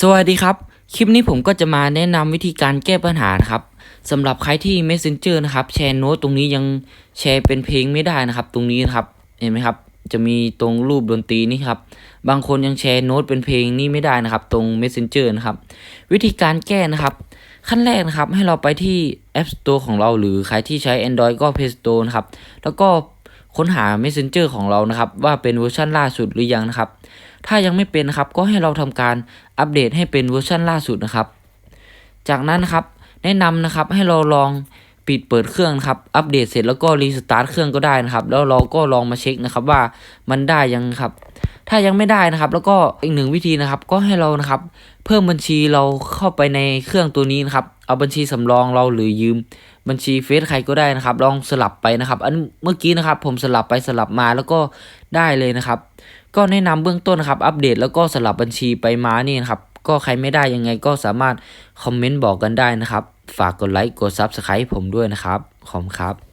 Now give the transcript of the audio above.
สวัสดีครับ คลิปนี้ผมก็จะมาแนะนำวิธีการแก้ปัญหานะครับสำหรับใครที่ Messenger นะครับแชร์โน้ตตรงนี้ยังแชร์เป็นเพลงไม่ได้นะครับ ตรงนี้นะครับเห็นไหมครับ จะมีตรงรูปดนตรีนี่ครับ บางคนยังแชร์โน้ตเป็นเพลงนี่ไม่ได้นะครับ ตรง Messenger นะครับ วิธีการแก้นะครับ ขั้นแรกนะครับให้เราไปที่ App Store ของเราหรือใครที่ใช้ Android ก็ Play Store นะครับแล้วก็ ค้นหา Messenger ของเรานะครับ ว่าเป็นเวอร์ชันล่าสุดหรือยังนะครับ ถ้ายังไม่เป็นนะครับก็ให้เราทำการอัปเดตให้เป็นเวอร์ชันล่าสุดนะครับ จากนั้นนะครับแนะนำนะครับให้เราลองปิดเปิดเครื่องครับอัปเดตเสร็จแล้วก็รีสตาร์ทเครื่องก็ได้นะครับ แล้วเราก็ลองมาเช็คนะครับว่ามันได้ยังครับ ถ้ายังไม่ได้นะครับ แล้วก็อีกหนึ่งวิธีนะครับ ก็ให้เรานะครับ เพิ่มบัญชีเราเข้าไปในเครื่องตัวนี้นะครับ เอาบัญชีสำรองเราหรือยืม บัญชีเฟซใครก็ได้นะครับ ลองสลับไปนะครับ อันเมื่อกี้นะครับผมสลับไปสลับมาแล้วก็ได้เลยนะครับ ก็แนะนำเบื้องต้นนะครับ อัปเดตแล้วก็สลับบัญชีไปมานี่นะครับ ก็ใครไม่ได้ยังไงก็สามารถคอมเมนต์บอกกันได้นะครับ ฝากกดไลค์กด Subscribe ผมด้วยนะครับ ขอบคุณครับ